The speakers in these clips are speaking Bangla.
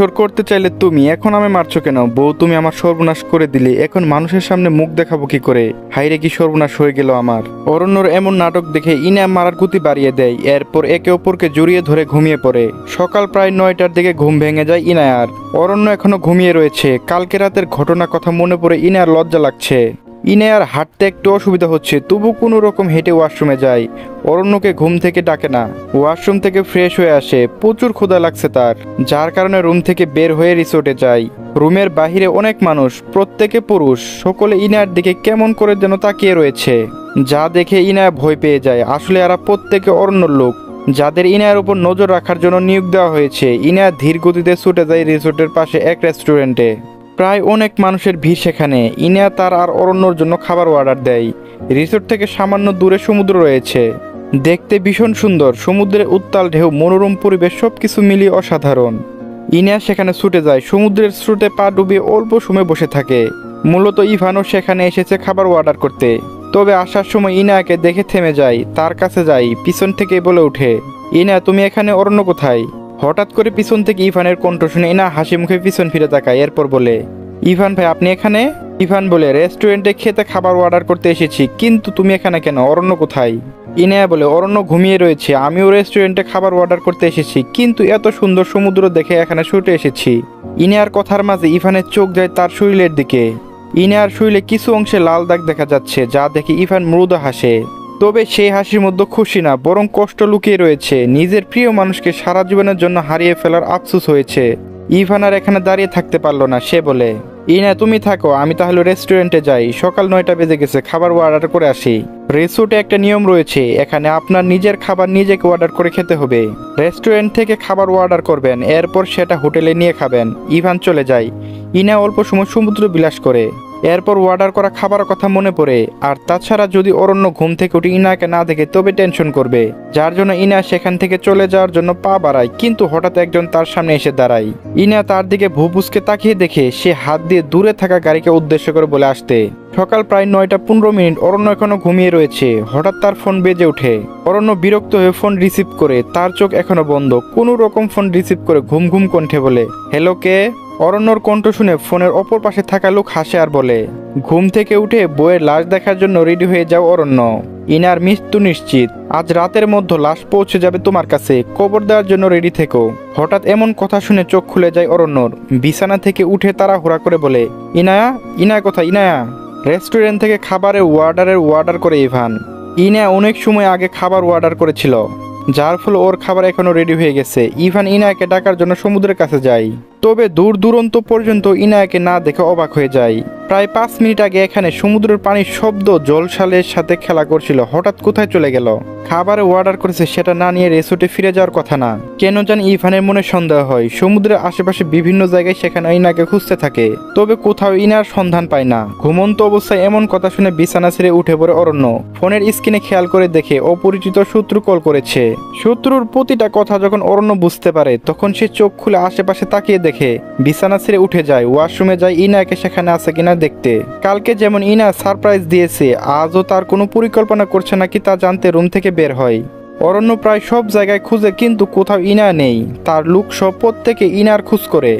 আসর করতে চাইলে তুমি এখন আমি মারছো কেন? বউ, তুমি আমার সর্বনাশ করে দিলে। এখন মানুষের সামনে মুখ দেখাবো কি করে? হাইরে কি সর্বনাশ হয়ে গেল আমার। অরণ্যর এমন নাটক দেখে ইনা মারার গতি বাড়িয়ে দেয়। এরপর একে অপরকে জড়িয়ে ধরে ঘুমিয়ে পড়ে। সকাল প্রায় নয়টার দিকে ঘুম ভেঙে যায় ইনায়ার। অরণ্য এখনও ঘুমিয়ে রয়েছে। কালকে রাতের ঘটনা কথা মনে পড়ে ইনার লজ্জা লাগছে। ইনায়ার হাঁটতে একটু অসুবিধা হচ্ছে, তবু কোনো রকম হেঁটে ওয়াশরুমে যায়। অরণ্যকে ঘুম থেকে ডাকে না। ওয়াশরুম থেকে ফ্রেশ হয়ে আসে, প্রচুর ক্ষুধা লাগছে তার। যার কারণে রুম থেকে বের হয়ে রিসোর্টে যায়। রুমের বাহিরে অনেক মানুষ, প্রত্যেকে পুরুষ। সকলে ইনার দিকে কেমন করে যেন তাকিয়ে রয়েছে। যা দেখে ইনায়া ভয় পেয়ে যায়। আসলে এরা প্রত্যেকে অরণ্যর লোক। যাদের ইনায়ার উপর নজর রাখার জন্য নিয়োগ দেওয়া হয়েছে ইনায়া ধীর গতিতে ছুটে যায় রিসোর্টের পাশে এক রেস্টুরেন্টে। প্রায় অনেক মানুষের ভিড় সেখানে। ইনিয়া তার আর অরণ্যর জন্য খাবার অর্ডার দেয়। রিসোর্ট থেকে সামান্য দূরে সমুদ্র রয়েছে। দেখতে ভীষণ সুন্দর। সমুদ্রের উত্তাল ঢেউ, মনোরম পরিবেশ সব কিছু মিলিয়ে অসাধারণ। ইনিয়া সেখানে ছুটে যায়। সমুদ্রের স্রোতে পা ডুবিয়ে অল্প সময় বসে থাকে। মূলত ইভানও সেখানে এসেছে খাবার অর্ডার করতে। তবে আসার সময় ইনাকে দেখে থেমে যায়। তার কাছে যাই। পিছন থেকে বলে ওঠে ইনা তুমি এখানে অরণ্য কোথায়? হঠাৎ করে পিছন থেকে ইভানের কণ্ঠ শুনে ইনা হাসি মুখে পিছন ফিরে তাকায়, এরপর বলে, ইভান ভাই, আপনি এখানে? ইভান বলে, রেস্টুরেন্টে খেতে খাবার অর্ডার করতে এসেছি, কিন্তু তুমি এখানে কেন? অরণ্য কোথায়? ইনায়া বলে, অরণ্য ঘুমিয়ে রয়েছে, আমিও রেস্টুরেন্টে খাবার অর্ডার করতে এসেছি, কিন্তু এত সুন্দর সমুদ্র দেখে এখানে ছুটে এসেছি। ইনায়ার কথার মাঝে ইভানের চোখ যায় তার শরীরের দিকে। ইনায়ার শরীরে কিছু অংশে লাল দাগ দেখা যাচ্ছে, যা দেখে ইভান মৃদু হাসে। তবে সেই হাসির মধ্যে খুশি না, বরং কষ্ট লুকিয়ে রয়েছে। নিজের প্রিয় মানুষকে সারা জীবনের জন্য হারিয়ে ফেলার আফসুস হয়েছে। ইভান আর এখানে দাঁড়িয়ে থাকতে পারল না, সে বলে, ইনা, তুমি থাকো, আমি তাহলে রেস্টুরেন্টে যাই। সকাল নয়টা বেজে গেছে, খাবার অর্ডার করে আসি। রিসোর্টে একটা নিয়ম রয়েছে, এখানে আপনার নিজের খাবার নিজেকে অর্ডার করে খেতে হবে। রেস্টুরেন্ট থেকে খাবার অর্ডার করবেন, এরপর সেটা হোটেলে নিয়ে খাবেন। ইভান চলে যায়। ইনা অল্প সময় সমুদ্র বিলাস করে। এরপর অর্ডার করা খাবার কথা মনে পড়ে। আর তাছাড়া যদি অরণ্য ঘুম থেকে উঠে ইনাকে না দেখে, তবে টেনশন করবে। যার জন্য ইনা সেখান থেকে চলে যাওয়ার জন্য পা বাড়ায়, কিন্তু হঠাৎ একজন তার সামনে এসে দাঁড়ায়। ইনা তার দিকে ভুপুসকে তাকিয়ে দেখে, সে হাত দিয়ে দূরে থাকা গাড়িকে উদ্দেশ্য করে বলে আসতে। সকাল প্রায় নয়টা পনেরো মিনিট অরণ্য এখনও ঘুমিয়ে রয়েছে। হঠাৎ তার ফোন বেজে ওঠে। অরণ্য বিরক্ত হয়ে ফোন রিসিভ করে, তার চোখ এখনও বন্ধ। কোনো রকম ফোন রিসিভ করে ঘুম ঘুম কণ্ঠে বলে, হ্যালো কে? অরণ্যর কণ্ঠ শুনে ফোনের অপর পাশে থাকা লোক হাসে আর বলে, ঘুম থেকে উঠে বইয়ের লাশ দেখার জন্য রেডি হয়ে যাও অরণ্য। ইনার মৃত্যু নিশ্চিত। আজ রাতের মধ্যে লাশ পৌঁছে যাবে তোমার কাছে। কবর দেওয়ার জন্য রেডি থেকো। হঠাৎ এমন কথা শুনে চোখ খুলে যায় অরণ্যর। বিছানা থেকে উঠে তারা হুড়া করে বলে, ইনায়া? ইনায়া কথা ইনায়া? রেস্টুরেন্ট থেকে খাবারের ওয়ার্ডারের ওয়ার্ডার করে ইভান। ইনা অনেক সময় আগে খাবার অর্ডার করেছিল, যার ফলে ওর খাবার এখনও রেডি হয়ে গেছে। ইভান ইনায়াকে ডাকার জন্য সমুদ্রের কাছে যায়। তবে দূর দূরন্ত পর্যন্ত ইনাকে না দেখে অবাক হয়ে যায়। প্রায় পাঁচ মিনিট আগে এখানে সমুদ্রের পানির শব্দ জলসালের সাথে খেলা করছিল। হঠাৎ কোথায় চলে গেল? খাবারে অর্ডার করেছে সেটা না নিয়ে রেসোর্টে ফিরে যাওয়ার কথা না। কেন জানি ইভানের মনে সন্দেহ হয়। সমুদ্রের আশেপাশে বিভিন্ন জায়গায় সেখানে ইনাকে খুঁজতে থাকে। তবে কোথাও ইনার সন্ধান পায় না। ঘুমন্ত অবস্থায় এমন কথা শুনে বিছানা ছেড়ে উঠে পড়ে অরণ্য। ফোনের স্ক্রিনে খেয়াল করে দেখে অপরিচিত শত্রু কল করেছে। শত্রুর প্রতিটা কথা যখন অরণ্য বুঝতে পারে, তখন সে চোখ খুলে আশেপাশে তাকিয়ে দেখে, বিছানা ছেড়ে উঠে যায়। ওয়াশরুমে যায় ইনাকে সেখানে আছে কিনা দেখতে। কালকে যেমন ইনা সারপ্রাইজ দিয়েছে, আজও তার কোনো পরিকল্পনা করছে নাকি তা জানতে রুম থেকে বের হয়। অরণ্য প্রায় সব জায়গায় খুঁজে কিন্তু কোথাও ইনা নেই। তার লুক সব প্রত্যেকে ইনার খুঁজ করে।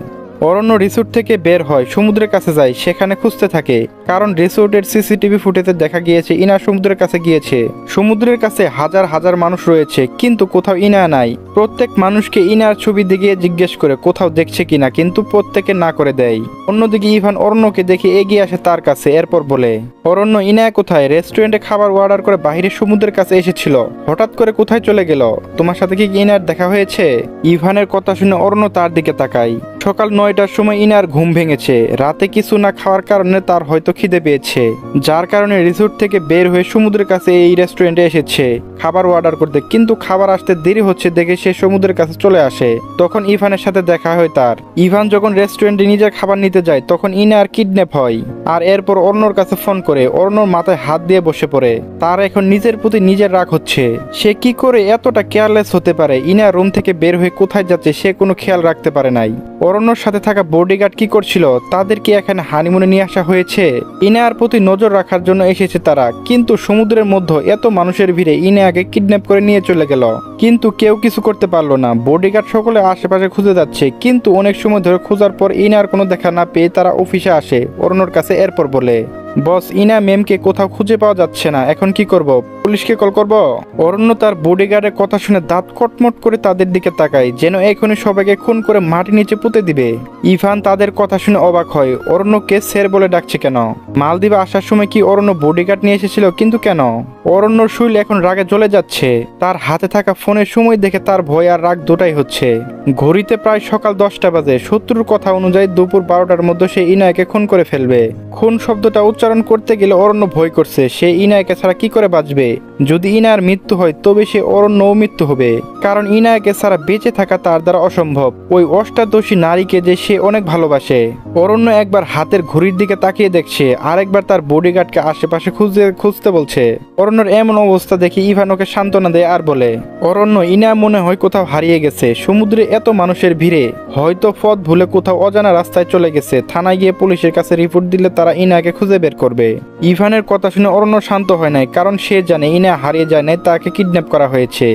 অরণ্য রিসোর্ট থেকে বের হয়, সমুদ্রের কাছে যায়, সেখানে খুঁজতে থাকে। কারণ রিসোর্টের সিসিটিভি ফুটেজে দেখা গিয়েছে ইনা সমুদ্রের কাছে গিয়েছে। সমুদ্রের কাছে হাজার হাজার মানুষ রয়েছে, কিন্তু কোথাও ইনা নাই। প্রত্যেক মানুষকে ইনার ছবি দিকে জিজ্ঞেস করে কোথাও দেখছে কিনা, কিন্তু প্রত্যেকে না করে দেয়। অন্যদিকে ইভান অরণ্যকে দেখে এগিয়ে আসে তার কাছে, এরপর বলে, অরণ্য, ইনায়া কোথায়? রেস্টুরেন্টে খাবার অর্ডার করে বাইরে সমুদ্রের কাছে এসেছিল। হঠাৎ করে কোথায় চলে গেল? তোমার সাথে কি ইনার দেখা হয়েছে? ইভানের কথা শুনে অরণ্য তার দিকে তাকায়। সকাল নয়টার সময় ইনার ঘুম ভেঙেছে। রাতে কিছু না খাওয়ার কারণে তার হয়তো খিদে পেয়েছে। যার কারণে রিসোর্ট থেকে বের হয়ে সমুদ্রের কাছে এই রেস্টুরেন্টে এসেছে। খাবার অর্ডার করতে, কিন্তু খাবার আসতে দেরি হচ্ছে দেখে সে সমুদ্রের কাছে চলে আসে। তখন ইভানের সাথে দেখা হয় তার। ইভান যখন রেস্টুরেন্টে নিজের খাবার নিতে যায়, তখন ইনার কিডন্যাপ হয়। আর এরপর অর্ণর কাছে ফোন করে, অর্ণর মাথায় হাত দিয়ে বসে পড়ে। তার এখন নিজের প্রতি নিজের রাগ হচ্ছে। সে কি করে এতটা কেয়ারলেস হতে পারে? ইনা রুম থেকে বের হয়ে কোথায় যাচ্ছে সে কোনো খেয়াল রাখতে পারে নাই। অরণ্যর সাথে থাকা বডিগার্ড কি করছিল, তাদেরকে এখানে হানিমুনে নিয়ে আসা হয়েছে। ইনায়ার প্রতি নজর রাখার জন্য এসেছে তারা, কিন্তু সমুদ্রের মধ্যে এত মানুষের ভিড়ে ইনায়াকে কিডন্যাপ করে নিয়ে চলে গেল। কিন্তু কেউ কিছু করতে পারল না বডিগার্ড সকলে আশেপাশে খুঁজে যাচ্ছে, কিন্তু অনেক সময় ধরে খোঁজার পর ইনার কোনো দেখা না পেয়ে তারা অফিসে আসে, অরণ্যর কাছে এরপর বলে। বস, ইনা মেমকে কোথাও খুঁজে পাওয়া যাচ্ছে না। এখন কি করব? পুলিশকে কল করব? অরণ্য তার বডিগার্ডের কথা শুনে দাঁত কটমট করে তাদের দিকে তাকায়, যেন এখনই সবাইকে খুন করে মাটি নিচে পুঁতে দিবে। ইভান তাদের কথা শুনে অবাক হয়। অরণ্যকে স্যার বলে ডাকছে কেন? মালদ্বীপে আসার সময় কি অরণ্য বডিগার্ড নিয়ে এসেছিল, কিন্তু কেন? অরণ্যর শরীর এখন রাগে জ্বলে যাচ্ছে। তার হাতে থাকা ফোনের সময় দেখে তার ভয় আর রাগ দুটাই হচ্ছে। ঘড়িতে প্রায় সকাল দশটা বাজে। শত্রুর কথা অনুযায়ী দুপুর বারোটার মধ্যে সে ইনায়কে খুন করে ফেলবে। খুন শব্দটা উচ্চারণ করতে গেলে অরণ্য ভয় করছে। সে ইনায়কে ছাড়া কি করে বাঁচবে? যদি ইনার মৃত্যু হয়, তবে সে অরণ্যও মৃত্যু হবে। কারণ ইনায়কে ছাড়া বেঁচে থাকা তার দ্বারা অসম্ভব। ওই অষ্টাদশী নারীকে যে সে অনেক ভালোবাসে। অরণ্য একবার হাতের ঘড়ির দিকে তাকিয়ে দেখছে, আরেকবার তার বডিগার্ডকে আশেপাশে খুঁজতে খুঁজতে বলছে। অরণ্যর এমন অবস্থা দেখে ইভান ওকে সান্ত্বনা দেয় আর বলে, অরণ্য ইনা মনে হয় কোথাও হারিয়ে গেছে। সমুদ্রে এত মানুষের ভিড়ে। হয়তো পথ ভুলে কোথাও অজানা রাস্তায় চলে গেছে। থানায় গিয়ে পুলিশের কাছে রিপোর্ট দিলে তারা ইনাকে খুঁজে বের করবে। ইভানের কথা শুনে অরণ্য শান্ত হয় নাই, কারণ সে জানে ইনা হারিয়ে যায় নাই, তাকে কিডন্যাপ করা হয়েছে।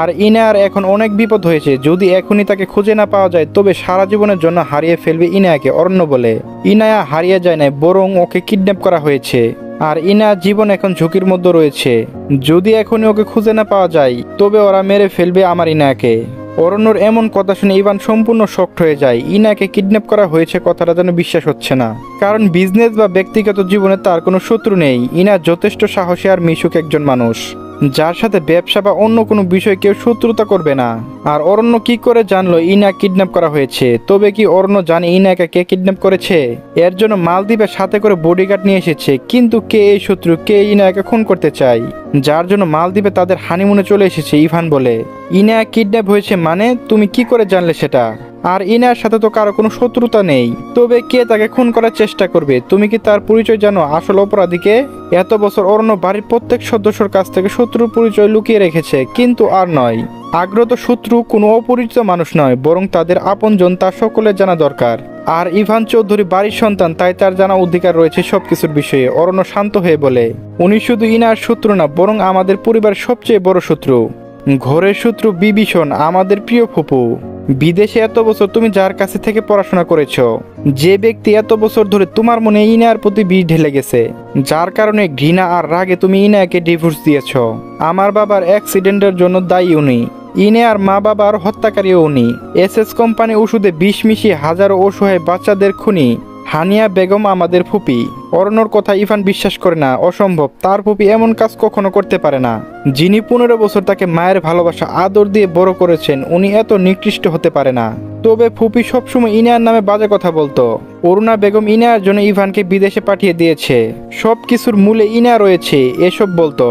আর ইনার এখন অনেক বিপদ হয়েছে, যদি এখনই তাকে খুঁজে না পাওয়া যায়, তবে সারা জীবনের জন্য হারিয়ে ফেলবে ইনায়াকে অরণ্য বলে। ইনায়া হারিয়ে যায় নাই, বরং ওকে কিডন্যাপ করা হয়েছে। আর ইনা জীবন এখন ঝুঁকির মধ্যে রয়েছে। যদি এখনই ওকে খুঁজে না পাওয়া যায়, তবে ওরা মেরে ফেলবে আমার ইনাকে। অরণ্যর এমন কথা শুনে ইভান সম্পূর্ণ শক্ট হয়ে যায়। ইনাকে কিডন্যাপ করা হয়েছে কথাটা যেন বিশ্বাস হচ্ছে না। কারণ বিজনেস বা ব্যক্তিগত জীবনে তার কোনো শত্রু নেই। ইনা যথেষ্ট সাহসী আর মিশুক একজন মানুষ। যার সাথে ব্যবসা বা অন্য কোনো বিষয়ে কেউ শত্রুতা করবে না। আর অরণ্য কি করে জানলো ইনা কিডন্যাপ করা হয়েছে? তবে কি অরণ্য জানে ইনাকে কে কিডন্যাপ করেছে? এর জন্য মালদ্বীপের সাথে করে বডিগার্ড নিয়ে এসেছে। কিন্তু কে এই শত্রু? কে ইনাকে খুন করতে চায়? যার জন্য মালদ্বীপে তাদের হানিমুনে চলে এসেছে, ইভান বলে। ইনা কিডন্যাপ হয়েছে মানে তুমি কি করে জানলে সেটা? আর ইনার সাথে তো কারও কোনো শত্রুতা নেই। তবে কে তাকে খুন করার চেষ্টা করবে? তুমি কি তার পরিচয় জানো? আসল অপরাধীকে এত বছর অরণ্য বাড়ির প্রত্যেক সদস্যর কাছ থেকে শত্রুর পরিচয় লুকিয়ে রেখেছে, কিন্তু আর নয়। আগ্রত শত্রু কোনো অপরিচিত মানুষ নয়, বরং তাদের আপনজন তা সকলের জানা দরকার। আর ইভান চৌধুরী বাড়ির সন্তান, তাই তার জানা অধিকার রয়েছে সবকিছুর বিষয়ে, অরণ্য শান্ত হয়ে বলে। উনি শুধু ইনার শত্রু না, বরং আমাদের পরিবারের সবচেয়ে বড় শত্রু। ঘরের শত্রু বিভীষণ, আমাদের প্রিয় ফুপু। বিদেশে এত বছর তুমি যার কাছে থেকে পড়াশোনা করেছ, যে ব্যক্তি এত বছর ধরে তোমার মনে ইনার প্রতি বিষ ঢেলে গেছে, যার কারণে ঘৃণা আর রাগে তুমি ইনাকে ডিভোর্স দিয়েছ। আমার বাবার অ্যাক্সিডেন্টের জন্য দায়ী উনি। ইনে আর মা বাবার হত্যাকারীও উনি। এস এস কোম্পানি ওষুধে বিষ মিশিয়ে হাজারো অসহায় বাচ্চাদের খুনি। হানিয়া বেগম আমাদের ফুপি। অরণ্যর কথা ইভান বিশ্বাস করে না, অসম্ভব। তার ফুপি এমন কাজ কখনো করতে পারে না। যিনি পনেরো বছর তাকে মায়ের ভালোবাসা, আদর দিয়ে বড় করেছেন, উনি এত নিকৃষ্ট হতে পারে না। তবে ফুপি সবসময় ইনার নামে বাজে কথা বলতো। অরুণা বেগম ইনার জন্য ইভানকে বিদেশে পাঠিয়ে দিয়েছে। সব কিছুর মূলে ইনা রয়েছে, এসব বলতো।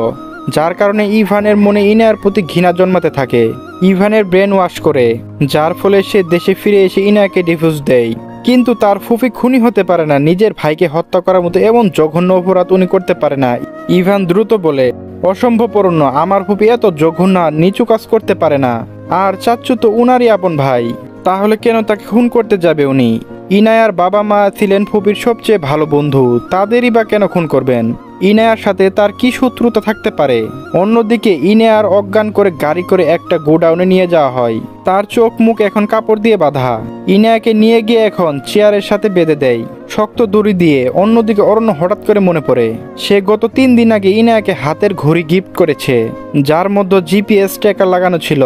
যার কারণে ইভানের মনে ইনার প্রতি ঘৃণা জন্মাতে থাকে। ইভানের ব্রেন ওয়াশ করে, যার ফলে সে দেশে ফিরে এসে ইনাকে ডিভোর্স দেয়। কিন্তু তার ফুফি খুনি হতে পারে না, নিজের ভাইকে হত্যা করার মতো এমন জঘন্য অপরাধ উনি করতে পারে না। ইভান দ্রুত বলে অসম্ভবপূর্ণ আমার ফুফি এত জঘন্য, নিচু কাজ করতে পারে না। আর চাচ্ছু তো উনারই আপন ভাই, তাহলে কেন তাকে খুন করতে যাবে উনি? ইনায়ার বাবা মা ছিলেন ফুপির সবচেয়ে ভালো বন্ধু, তাদেরই বা কেন খুন করবেন? ইনায়ার সাথে তার কি শত্রুতা থাকতে পারে? অন্যদিকে ইনায়ার অজ্ঞান করে গাড়ি করে একটা গোডাউনে নিয়ে যাওয়া হয়। তার চোখ মুখ এখন কাপড় দিয়ে বাঁধা। ইনায়াকে নিয়ে গিয়ে এখন চেয়ারের সাথে বেঁধে দেয়। শক্ত দড়ি দিয়ে অন্যদিকে অরণ্য হঠাৎ করে মনে পড়ে। সে গত তিন দিন আগে ইনায়াকে হাতের ঘড়ি গিফট করেছে, যার মধ্যে জিপিএস ট্র্যাকার লাগানো ছিল।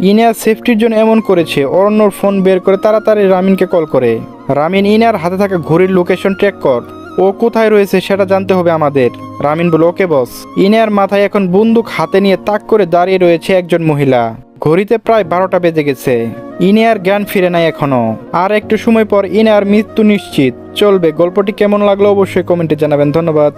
ইনায়া সেফটির জন্য এমন করেছে, অরণ্যর ফোন বের করে তাড়াতাড়ি রামিনকে কল করে। রামিন ইনার হাতে থাকা ঘড়ির লোকেশন ট্র্যাক কর। ও কোথায় রয়েছে সেটা জানতে হবে আমাদের। রামিন বলল ওকে, বস। ইনার মাথায় এখন বন্দুক হাতে নিয়ে তাক করে দাঁড়িয়ে রয়েছে একজন মহিলা। ঘড়িতে প্রায় বারোটা বেজে গেছে। ইনিয়ার জ্ঞান ফিরে নাই এখনও। আর একটু সময় পর ইনার মৃত্যু নিশ্চিত। চলবে। গল্পটি কেমন লাগল অবশ্যই কমেন্টে জানাবেন। ধন্যবাদ।